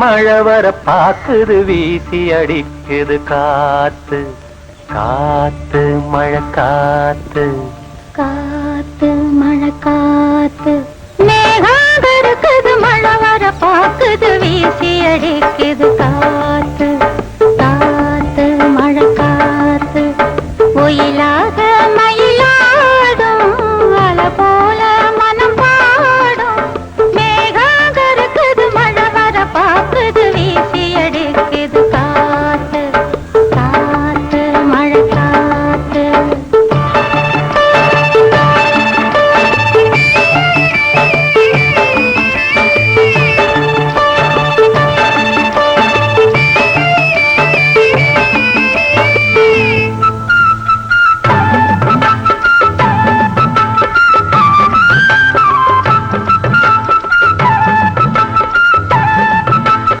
மழை வர பாக்குது வீசி அடிக்குது. காத்து காத்து மழை காத்து. காத்து மழை காத்து. மேகம் கருக்குது மழை வர பாக்குது வீசி அடிக்குது. காத்து காத்து மழை காத்து. ஒயிலாக